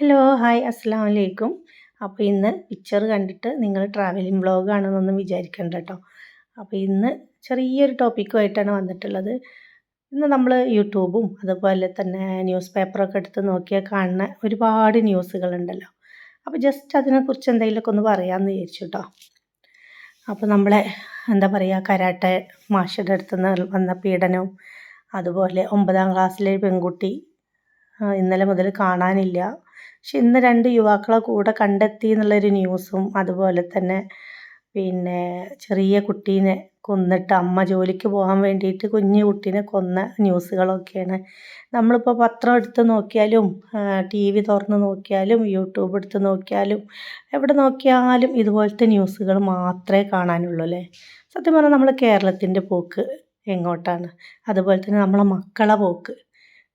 Hello hi അസ്സാം വലൈക്കും അപ്പോൾ ഇന്ന് പിക്ചർ കണ്ടിട്ട് നിങ്ങൾ ട്രാവലിംഗ് വ്ളോഗാണെന്നൊന്നും വിചാരിക്കണ്ട കേട്ടോ അപ്പോൾ ഇന്ന് ചെറിയൊരു ടോപ്പിക്കുമായിട്ടാണ് വന്നിട്ടുള്ളത്. ഇന്ന് നമ്മൾ യൂട്യൂബും അതുപോലെ തന്നെ ന്യൂസ് പേപ്പറൊക്കെ എടുത്ത് നോക്കിയാൽ കാണുന്ന ഒരുപാട് ന്യൂസുകളുണ്ടല്ലോ അപ്പോൾ ജസ്റ്റ് അതിനെക്കുറിച്ച് എന്തെങ്കിലുമൊക്കെ ഒന്ന് പറയാമെന്ന് വിചാരിച്ചു കേട്ടോ അപ്പോൾ നമ്മളെ എന്താ പറയുക കരാട്ടെ മാഷയുടെ അടുത്ത് നിന്ന് വന്ന പീഡനവും അതുപോലെ ഒമ്പതാം ക്ലാസ്സിലെ പെൺകുട്ടി ഇന്നലെ മുതൽ കാണാനില്ല. പക്ഷെ ഇന്ന് രണ്ട് യുവാക്കളെ കൂടെ കണ്ടെത്തി എന്നുള്ളൊരു ന്യൂസും അതുപോലെ തന്നെ പിന്നെ ചെറിയ കുട്ടീനെ കൊന്നിട്ട് അമ്മ ജോലിക്ക് പോകാൻ വേണ്ടിയിട്ട് കുഞ്ഞു കുട്ടീനെ കൊന്ന ന്യൂസുകളൊക്കെയാണ്. നമ്മളിപ്പോൾ പത്രം എടുത്ത് നോക്കിയാലും ടി വി തുറന്ന് നോക്കിയാലും യൂട്യൂബ് എടുത്ത് നോക്കിയാലും എവിടെ നോക്കിയാലും ഇതുപോലത്തെ ന്യൂസുകൾ മാത്രമേ കാണാനുള്ളൂ അല്ലേ? സത്യം പറഞ്ഞാൽ നമ്മൾ കേരളത്തിന്റെ പോക്ക് എങ്ങോട്ടാണ്? അതുപോലെ തന്നെ നമ്മളെ മക്കളെ പോക്ക്.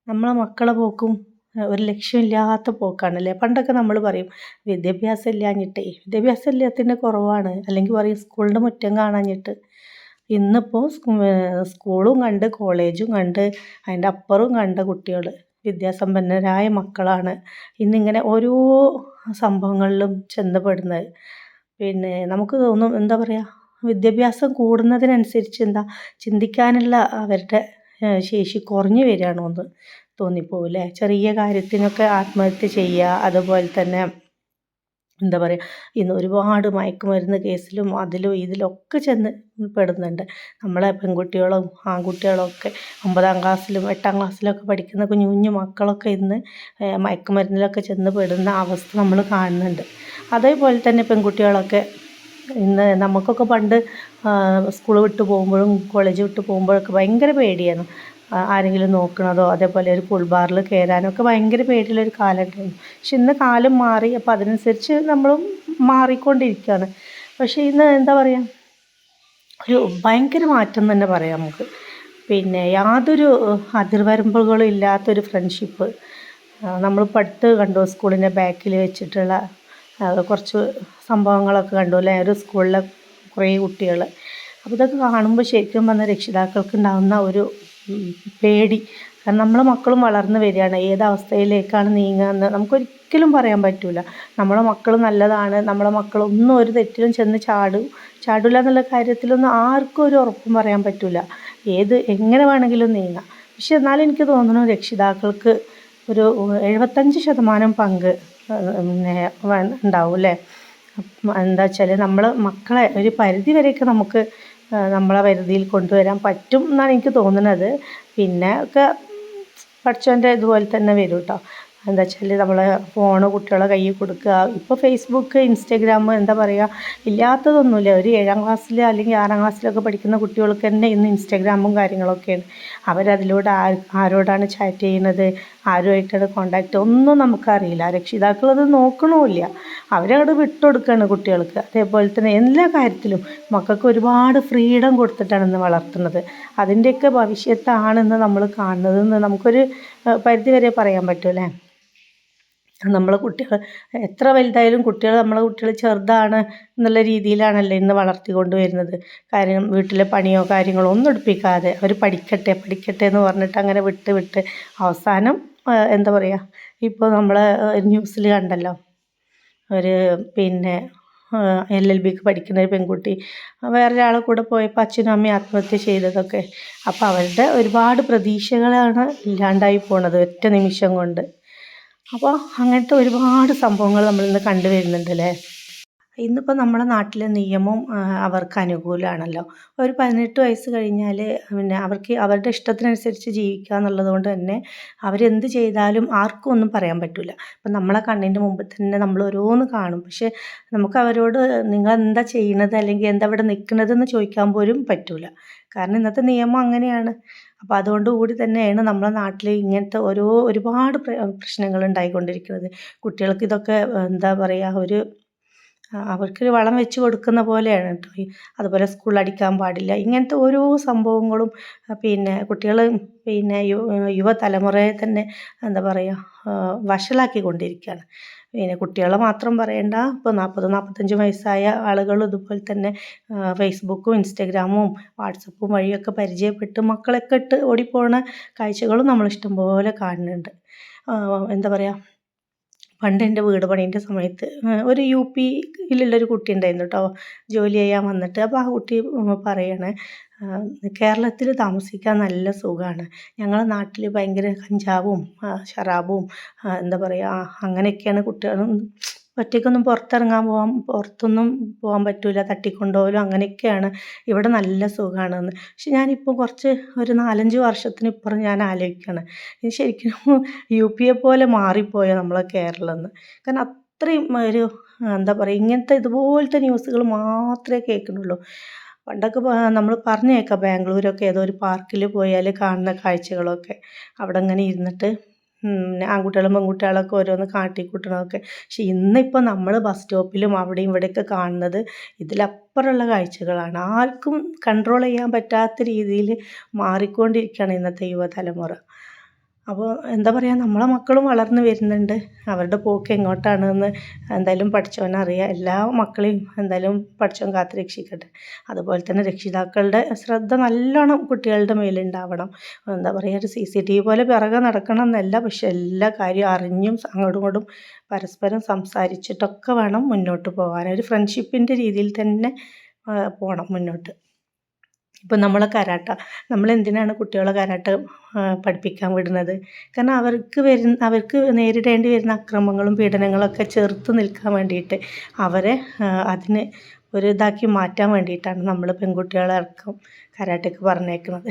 നമ്മളെ മക്കളെ പോക്കും ഒരു ലക്ഷ്യമില്ലാത്ത പോക്കാണല്ലേ? പണ്ടൊക്കെ നമ്മൾ പറയും വിദ്യാഭ്യാസം ഇല്ലാഞ്ഞിട്ടേ വിദ്യാഭ്യാസം ഇല്ലാത്തതിന്റെ കുറവാണ്. അല്ലെങ്കിൽ പറയും സ്കൂളിന്റെ മുറ്റം കാണാഞ്ഞിട്ട്. ഇന്നിപ്പോൾ സ്കൂളും കണ്ട് കോളേജും കണ്ട് അതിന്റെ അപ്പുറവും കണ്ട കുട്ടികൾ വിദ്യാസമ്പന്നരായ മക്കളാണ് ഇന്നിങ്ങനെ ഓരോ സംഭവങ്ങളിലും ചെന്നപ്പെടുന്നത്. പിന്നെ നമുക്ക് തോന്നും എന്താ പറയുക വിദ്യാഭ്യാസം കൂടുന്നതിനനുസരിച്ച് എന്താ ചിന്തിക്കാനുള്ള അവരുടെ ശേഷി കുറഞ്ഞു വരികയാണോ എന്ന് തോന്നിപ്പോവും അല്ലേ ചെറിയ കാര്യത്തിനൊക്കെ ആത്മഹത്യ ചെയ്യുക അതുപോലെ തന്നെ എന്താ പറയുക ഇന്ന് ഒരുപാട് മയക്കുമരുന്ന് കേസിലും അതിലും ഇതിലൊക്കെ ചെന്ന് പെടുന്നുണ്ട്. നമ്മളെ പെൺകുട്ടികളും ആൺകുട്ടികളും ഒക്കെ ഒമ്പതാം ക്ലാസ്സിലും എട്ടാം ക്ലാസ്സിലൊക്കെ പഠിക്കുന്ന കുഞ്ഞു കുഞ്ഞു മക്കളൊക്കെ ഇന്ന് മയക്കുമരുന്നിലൊക്കെ ചെന്ന് പെടുന്ന അവസ്ഥ നമ്മൾ കാണുന്നുണ്ട്. അതേപോലെ തന്നെ പെൺകുട്ടികളൊക്കെ ഇന്ന് നമുക്കൊക്കെ പണ്ട് സ്കൂൾ വിട്ട് പോകുമ്പോഴും കോളേജ് വിട്ട് പോകുമ്പോഴൊക്കെ ഭയങ്കര പേടിയായിരുന്നു. ആരെങ്കിലും നോക്കണതോ അതേപോലെ ഒരു പുൾബാറിൽ കയറാനോ കയറാനൊക്കെ ഭയങ്കര പേടിയുള്ളൊരു കാലഘട്ടമായിരുന്നു പക്ഷെ ഇന്ന് കാലം മാറി അപ്പോൾ അതിനനുസരിച്ച് നമ്മളും മാറിക്കൊണ്ടിരിക്കുകയാണ് പക്ഷേ ഇന്ന് എന്താ പറയുക ഒരു ഭയങ്കര മാറ്റം തന്നെ പറയാം നമുക്ക്. പിന്നെ യാതൊരു അതിർവരമ്പുകളും ഇല്ലാത്തൊരു ഫ്രണ്ട്ഷിപ്പ് നമ്മൾ പഠിത്ത് കണ്ടു? സ്കൂളിന്റെ ബാക്കിൽ വെച്ചിട്ടുള്ള കുറച്ച് സംഭവങ്ങളൊക്കെ കണ്ടു? അല്ലേ? ഒരു സ്കൂളിലെ കുറേ കുട്ടികൾ അപ്പോൾ ഇതൊക്കെ കാണുമ്പോൾ ശരിക്കും വന്ന രക്ഷിതാക്കൾക്ക് ഉണ്ടാകുന്ന ഒരു പേടി. കാരണം നമ്മളെ മക്കളും വളർന്നു വരികയാണ്. ഏത് അവസ്ഥയിലേക്കാണ് നീങ്ങുകയെന്ന് നമുക്കൊരിക്കലും പറയാൻ പറ്റില്ല നമ്മളെ മക്കൾ നല്ലതാണ്. നമ്മളെ മക്കൾ ഒന്നും ഒരു തെറ്റിലും ചെന്ന് ചാടും ചാടില്ല എന്നുള്ള കാര്യത്തിലൊന്നും ആർക്കും ഒരു ഉറപ്പും പറയാൻ പറ്റില്ല ഏത് എങ്ങനെ വേണമെങ്കിലും നീങ്ങാം. പക്ഷെ എന്നാലും എനിക്ക് തോന്നുന്നു രക്ഷിതാക്കൾക്ക് ഒരു എഴുപത്തഞ്ച് ശതമാനം പങ്ക് ഉണ്ടാവും അല്ലേ? എന്താ വെച്ചാൽ നമ്മൾ മക്കളെ ഒരു പരിധി വരെയൊക്കെ നമുക്ക് നമ്മളെ പരിധിയിൽ കൊണ്ടുവരാൻ പറ്റും എന്നാണ് എനിക്ക് തോന്നുന്നത്. പിന്നെ ഒക്കെ പഠിച്ചവന്റെ ഇതുപോലെ തന്നെ വരും കേട്ടോ എന്താ വെച്ചാൽ നമ്മൾ ഫോണ് കുട്ടികളെ കയ്യിൽ കൊടുക്കുക. ഇപ്പോൾ ഫേസ്ബുക്ക് ഇൻസ്റ്റഗ്രാം എന്താ പറയുക ഇല്ലാത്തതൊന്നുമില്ല. ഒരു ഏഴാം ക്ലാസ്സിൽ അല്ലെങ്കിൽ ആറാം ക്ലാസ്സിലൊക്കെ പഠിക്കുന്ന കുട്ടികൾക്ക് തന്നെ ഇന്ന് ഇൻസ്റ്റഗ്രാമും കാര്യങ്ങളൊക്കെയാണ്. അവരതിലൂടെ ആരോടാണ് ചാറ്റ് ചെയ്യുന്നത്? ആരുമായിട്ടാണ് കോണ്ടാക്റ്റ് ഒന്നും നമുക്കറിയില്ല. രക്ഷിതാക്കളത് നോക്കണമില്ല അവരങ്ങോട്ട് വിട്ടുകൊടുക്കുകയാണ് കുട്ടികൾക്ക്. അതേപോലെ തന്നെ എല്ലാ കാര്യത്തിലും മക്കൾക്ക് ഒരുപാട് ഫ്രീഡം കൊടുത്തിട്ടാണ് ഇന്ന് വളർത്തുന്നത്. അതിന്റെയൊക്കെ ഭവിഷ്യത്താണെന്ന് നമ്മൾ കാണുന്നതെന്ന് നമുക്കൊരു പരിധിവരെ പറയാൻ പറ്റും അല്ലേ? നമ്മളെ കുട്ടികൾ എത്ര വലുതായാലും കുട്ടികൾ നമ്മളെ കുട്ടികൾ ചെറുതാണ് എന്നുള്ള രീതിയിലാണല്ലോ ഇന്ന് വളർത്തിക്കൊണ്ട് വരുന്നത്. കാര്യം വീട്ടിലെ പണിയോ കാര്യങ്ങളോ ഒന്നും എടുപ്പിക്കാതെ അവർ പഠിക്കട്ടെ പഠിക്കട്ടെ എന്ന് പറഞ്ഞിട്ട് അങ്ങനെ വിട്ട് വിട്ട് അവസാനം എന്താ പറയുക ഇപ്പോൾ നമ്മൾ ന്യൂസിൽ കണ്ടല്ലോ. ഒരു പിന്നെ എൽ എൽ ബിക്ക് പഠിക്കുന്ന ഒരു പെൺകുട്ടി വേറൊരാളെ കൂടെ പോയപ്പോൾ അച്ഛനും അമ്മയും ആത്മഹത്യ ചെയ്തതൊക്കെ. അപ്പോൾ അവരുടെ ഒരുപാട് പ്രതീക്ഷകളാണ് ഇല്ലാണ്ടായി പോണത് ഒറ്റ നിമിഷം കൊണ്ട്. അപ്പോൾ അങ്ങനത്തെ ഒരുപാട് സംഭവങ്ങൾ നമ്മളിന്ന് കണ്ടു വരുന്നുണ്ട് അല്ലേ ഇന്നിപ്പോൾ നമ്മുടെ നാട്ടിലെ നിയമം അവർക്ക് അനുകൂലമാണല്ലോ ഒരു പതിനെട്ട് വയസ്സ് കഴിഞ്ഞാൽ പിന്നെ അവർക്ക് അവരുടെ ഇഷ്ടത്തിനനുസരിച്ച് ജീവിക്കുക എന്നുള്ളത് കൊണ്ട് തന്നെ അവരെന്ത് ചെയ്താലും ആർക്കും ഒന്നും പറയാൻ പറ്റില്ല ഇപ്പം നമ്മളെ കണ്ണിന്റെ മുമ്പിൽ തന്നെ നമ്മൾ ഓരോന്ന് കാണും. പക്ഷേ നമുക്ക് അവരോട് നിങ്ങൾ എന്താ ചെയ്യണത് അല്ലെങ്കിൽ എന്താ ഇവിടെ നിൽക്കുന്നതെന്ന് ചോദിക്കാൻ പോലും പറ്റില്ല കാരണം ഇന്നത്തെ നിയമം അങ്ങനെയാണ്. അപ്പോൾ അതുകൊണ്ട് കൂടി തന്നെയാണ് നമ്മുടെ നാട്ടിൽ ഇങ്ങനത്തെ ഓരോ ഒരുപാട് പ്രശ്നങ്ങൾ ഉണ്ടായിക്കൊണ്ടിരിക്കുന്നത്. കുട്ടികൾക്ക് ഇതൊക്കെ എന്താ പറയുക ഒരു അവർക്ക് വളം വെച്ച് കൊടുക്കുന്ന പോലെയാണ് കേട്ടോ അതുപോലെ സ്കൂളിൽ അടിക്കാൻ പാടില്ല. ഇങ്ങനത്തെ ഓരോ സംഭവങ്ങളും പിന്നെ കുട്ടികൾ പിന്നെ യുവതലമുറയെ തന്നെ എന്താ പറയുക വഷളാക്കി കൊണ്ടിരിക്കുകയാണ് പിന്നെ കുട്ടികളെ മാത്രം പറയണ്ട ഇപ്പോൾ നാൽപ്പത് നാൽപ്പത്തഞ്ച് വയസ്സായ ആളുകൾ ഇതുപോലെ തന്നെ ഫേസ്ബുക്കും ഇൻസ്റ്റഗ്രാമും വാട്സപ്പും വഴിയൊക്കെ പരിചയപ്പെട്ട് മക്കളൊക്കെ ഇട്ട് ഓടിപ്പോണ കാഴ്ചകളും നമ്മൾ ഇഷ്ടംപോലെ കാണുന്നുണ്ട്. എന്താ പറയുക പണ്ട് എന്റെ വീട് പണീന്റെ സമയത്ത് ഒരു യു പിയിലുള്ളൊരു കുട്ടി ഉണ്ടായിരുന്നു കേട്ടോ ജോലി ചെയ്യാൻ വന്നിട്ട്. അപ്പോൾ ആ കുട്ടി പറയാണ് കേരളത്തിൽ താമസിക്കാൻ നല്ല സുഖമാണ് ഞങ്ങളുടെ നാട്ടിൽ ഭയങ്കര കഞ്ചാവും ഷറാബും എന്താ പറയുക അങ്ങനെയൊക്കെയാണ് കുട്ടികൾ ഒറ്റയ്ക്കൊന്നും പുറത്തിറങ്ങാൻ പോകാൻ പുറത്തൊന്നും പോകാൻ പറ്റില്ല തട്ടിക്കൊണ്ടുപോകലും അങ്ങനെയൊക്കെയാണ്. ഇവിടെ നല്ല സുഖമാണെന്ന് പക്ഷെ ഞാനിപ്പോൾ കുറച്ച് ഒരു നാലഞ്ച് വർഷത്തിന് ഇപ്പുറം ഞാൻ ആലോചിക്കുകയാണ് ഇനി ശരിക്കും യു പിയെ പോലെ മാറിപ്പോയോ നമ്മളെ കേരളം എന്ന് കാരണം അത്രയും ഒരു എന്താ പറയുക ഇങ്ങനത്തെ ഇതുപോലത്തെ ന്യൂസുകൾ മാത്രമേ കേൾക്കുന്നുള്ളൂ. പണ്ടൊക്കെ നമ്മൾ പറഞ്ഞേക്കാം ബാംഗ്ലൂരൊക്കെ ഏതോ ഒരു പാർക്കിൽ പോയാൽ കാണുന്ന കാഴ്ചകളൊക്കെ. അവിടെ ഇങ്ങനെ ഇരുന്നിട്ട് ആൺകുട്ടികളും പെൺകുട്ടികളൊക്കെ ഓരോന്ന് കാട്ടിക്കൂട്ടണമൊക്കെ പക്ഷെ ഇന്നിപ്പോൾ നമ്മൾ ബസ് സ്റ്റോപ്പിലും അവിടെയും ഇവിടെയൊക്കെ കാണുന്നത് ഇതിലപ്പുറമുള്ള കാഴ്ചകളാണ്. ആർക്കും കൺട്രോൾ ചെയ്യാൻ പറ്റാത്ത രീതിയിൽ മാറിക്കൊണ്ടിരിക്കുകയാണ് ഇന്നത്തെ യുവതലമുറ. അപ്പോൾ എന്താ പറയുക നമ്മളെ മക്കളും വളർന്നു വരുന്നുണ്ട്. അവരുടെ പോക്ക് എങ്ങോട്ടാണെന്ന് എന്തായാലും പഠിച്ചവനറിയാം എല്ലാ മക്കളെയും എന്തായാലും പഠിച്ചവൻ കാത്ത് രക്ഷിക്കട്ടെ. അതുപോലെ തന്നെ രക്ഷിതാക്കളുടെ ശ്രദ്ധ നല്ലോണം കുട്ടികളുടെ മേലുണ്ടാവണം. എന്താ പറയുക ഒരു സി സി ടി വി പോലെ പിറകെ നടക്കണം എന്നല്ല പക്ഷെ എല്ലാ കാര്യവും അറിഞ്ഞും അങ്ങോട്ടും ഇങ്ങോട്ടും പരസ്പരം സംസാരിച്ചിട്ടൊക്കെ വേണം മുന്നോട്ട് പോകാൻ. ഒരു ഫ്രണ്ട്ഷിപ്പിന്റെ രീതിയിൽ തന്നെ പോകണം മുന്നോട്ട്. ഇപ്പം നമ്മളെ കരാട്ട നമ്മൾ എന്തിനാണ് കുട്ടികളെ കരാട്ട പഠിപ്പിക്കാൻ വിടുന്നത്? കാരണം അവർക്ക് വരുന്ന അവർക്ക് നേരിടേണ്ടി വരുന്ന അക്രമങ്ങളും പീഡനങ്ങളൊക്കെ ചെറുത്ത് നിൽക്കാൻ വേണ്ടിയിട്ട് അവരെ അതിന് ഒരു ഇതാക്കി മാറ്റാൻ വേണ്ടിയിട്ടാണ് നമ്മൾ പെൺകുട്ടികളെ ഇറക്കം കരാട്ടയ്ക്ക് പറഞ്ഞേക്കുന്നത്.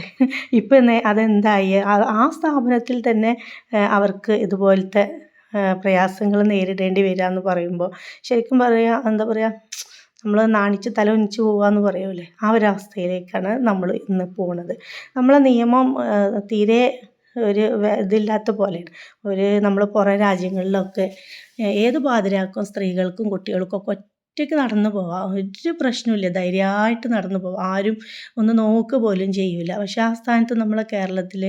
ഇപ്പം അതെന്തായി? ആ സ്ഥാപനത്തിൽ തന്നെ അവർക്ക് ഇതുപോലത്തെ പ്രയാസങ്ങൾ നേരിടേണ്ടി വരിക എന്ന് പറയുമ്പോൾ ശരിക്കും പറയുക എന്താ പറയുക നമ്മൾ നാണിച്ച് തല ഉനിച്ച് പോകുക എന്ന് പറയൂലേ? ആ ഒരു അവസ്ഥയിലേക്കാണ് നമ്മൾ ഇന്ന് പോകുന്നത് നമ്മളെ നിയമം തീരെ ഒരു ഇതില്ലാത്ത പോലെയാണ്. ഒരു നമ്മൾ പുറം രാജ്യങ്ങളിലൊക്കെ ഏത് പാതിരാക്കും സ്ത്രീകൾക്കും കുട്ടികൾക്കും ഒക്കെ ഒറ്റയ്ക്ക് നടന്നു പോവാം. ഒരു പ്രശ്നമില്ല ധൈര്യമായിട്ട് നടന്നു പോവാം. ആരും ഒന്ന് നോക്ക് പോലും ചെയ്യില്ല പക്ഷേ ആ സ്ഥാനത്ത് നമ്മളെ കേരളത്തിൽ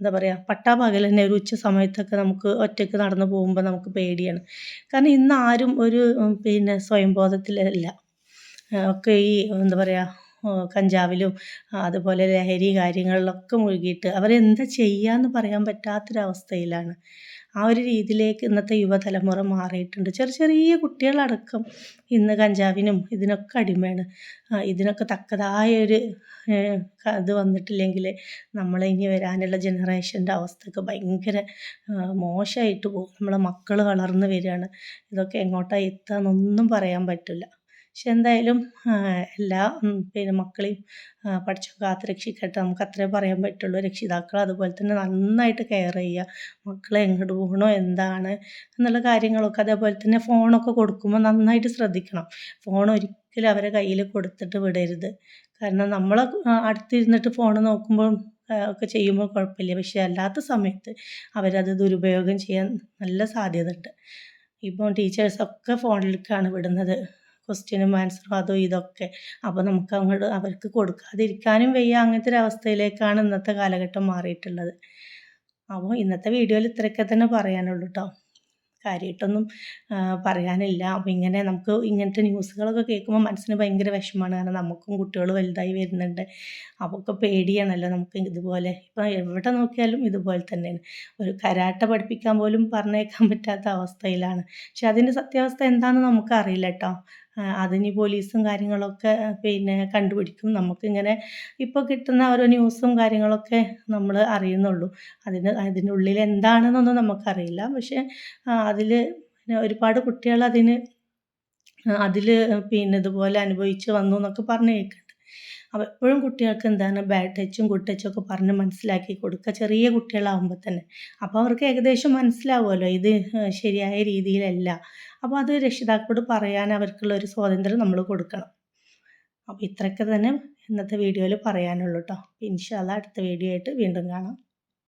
എന്താ പറയുക പട്ടാപകൽ തന്നെ ഒരു ഉച്ച സമയത്തൊക്കെ നമുക്ക് ഒറ്റയ്ക്ക് നടന്നു പോകുമ്പോൾ നമുക്ക് പേടിയാണ്. കാരണം ഇന്ന് ആരും ഒരു പിന്നെ സ്വയംബോധത്തിലല്ല. ഒക്കെ ഈ എന്താ പറയുക കഞ്ചാവിലും അതുപോലെ ലഹരി കാര്യങ്ങളിലൊക്കെ മുഴുകിയിട്ട് അവരെന്താ ചെയ്യാന്ന് പറയാൻ പറ്റാത്തൊരവസ്ഥയിലാണ്. ആ ഒരു രീതിയിലേക്ക് ഇന്നത്തെ യുവതലമുറ മാറിയിട്ടുണ്ട്. ചെറിയ ചെറിയ കുട്ടികളടക്കം ഇന്ന് കഞ്ചാവിനും ഇതിനൊക്കെ അടിമയാണ്. ഇതിനൊക്കെ തക്കതായ ഒരു അത് വന്നിട്ടില്ലെങ്കിൽ നമ്മളെ ഇനി വരാനുള്ള ജനറേഷന്റെ അവസ്ഥയൊക്കെ ഭയങ്കര മോശമായിട്ട് പോകും. നമ്മളെ മക്കൾ വളർന്നു വരികയാണ്. ഇതൊക്കെ എങ്ങോട്ടാണ് എത്തുക എന്നൊന്നും പറയാൻ പറ്റില്ല. പക്ഷെ എന്തായാലും എല്ലാ പിന്നെ മക്കളെയും പഠിച്ചു കാത്ത് രക്ഷിക്കട്ടെ നമുക്ക് അത്രേ പറയാൻ പറ്റുള്ളൂ. രക്ഷിതാക്കൾ അതുപോലെ തന്നെ നന്നായിട്ട് കെയർ ചെയ്യുക. മക്കളെ എങ്ങോട്ട് പോകണോ എന്താണ് എന്നുള്ള കാര്യങ്ങളൊക്കെ. അതേപോലെ തന്നെ ഫോണൊക്കെ കൊടുക്കുമ്പോൾ നന്നായിട്ട് ശ്രദ്ധിക്കണം. ഫോൺ ഒരിക്കലും അവരെ കയ്യിൽ കൊടുത്തിട്ട് വിടരുത്. കാരണം നമ്മൾ അടുത്തിരുന്നിട്ട് ഫോൺ നോക്കുമ്പോൾ ഒക്കെ ചെയ്യുമ്പോൾ കുഴപ്പമില്ല. പക്ഷേ അല്ലാത്ത സമയത്ത് അവരത് ദുരുപയോഗം ചെയ്യാൻ നല്ല സാധ്യത ഉണ്ട് ഇപ്പോൾ ടീച്ചേഴ്സൊക്കെ ഫോണിലേക്കാണ് വിടുന്നത്. ക്വസ്റ്റ്യനും ആൻസറും അതും ഇതൊക്കെ. അപ്പോൾ നമുക്ക് അങ്ങോട്ട് അവർക്ക് കൊടുക്കാതിരിക്കാനും വയ്യ. അങ്ങനത്തെ ഒരു അവസ്ഥയിലേക്കാണ് ഇന്നത്തെ കാലഘട്ടം മാറിയിട്ടുള്ളത്. അപ്പോൾ ഇന്നത്തെ വീഡിയോയിൽ ഇത്രയൊക്കെ തന്നെ പറയാനുള്ളൂ കേട്ടോ കാര്യമായിട്ടൊന്നും പറയാനില്ല. അപ്പോൾ ഇങ്ങനെ നമുക്ക് ഇങ്ങനത്തെ ന്യൂസുകളൊക്കെ കേൾക്കുമ്പോൾ മനസ്സിന് ഭയങ്കര വിഷമമാണ് കാരണം നമുക്കും കുട്ടികൾ വലുതായി വരുന്നുണ്ട്. അപ്പോൾ പേടിയാണല്ലോ നമുക്ക് ഇതുപോലെ. ഇപ്പം എവിടെ നോക്കിയാലും ഇതുപോലെ തന്നെയാണ്. ഒരു കരാട്ട പഠിപ്പിക്കാൻ പോലും പറഞ്ഞേക്കാൻ പറ്റാത്ത അവസ്ഥയിലാണ്. പക്ഷെ അതിന്റെ സത്യാവസ്ഥ എന്താണെന്ന് നമുക്കറിയില്ല കേട്ടോ അതിന് പോലീസും കാര്യങ്ങളൊക്കെ പിന്നെ കണ്ടുപിടിക്കും. നമുക്കിങ്ങനെ ഇപ്പോൾ കിട്ടുന്ന ഓരോ ന്യൂസും കാര്യങ്ങളൊക്കെ നമ്മൾ അറിയുന്നുള്ളൂ. അതിന് ഉള്ളിൽ എന്താണെന്നൊന്നും നമുക്കറിയില്ല. പക്ഷേ അതിൽ ഒരുപാട് കുട്ടികൾ അതിന് അതിൽ പിന്നെ ഇതുപോലെ അനുഭവിച്ച് വന്നു എന്നൊക്കെ പറഞ്ഞ് കേൾക്കുന്നുണ്ട് അപ്പോൾ എപ്പോഴും കുട്ടികൾക്ക് എന്താണ് ബാഡ് ടച്ചും ഗുഡ് ടച്ചും ഒക്കെ പറഞ്ഞ് മനസ്സിലാക്കി കൊടുക്കുക. ചെറിയ കുട്ടികളാകുമ്പോൾ തന്നെ. അപ്പോൾ അവർക്ക് ഏകദേശം മനസ്സിലാവുമല്ലോ ഇത് ശരിയായ രീതിയിലല്ല. അപ്പോൾ അത് രക്ഷിതാക്കളോട് പറയാൻ അവർക്കുള്ള ഒരു സ്വാതന്ത്ര്യം നമ്മൾ കൊടുക്കണം. അപ്പോൾ ഇത്രയൊക്കെ തന്നെ ഇന്നത്തെ വീഡിയോയിൽ പറയാനുള്ളൂ കേട്ടോ ഇൻഷാല്ല അടുത്ത വീഡിയോ ആയിട്ട് വീണ്ടും കാണാം.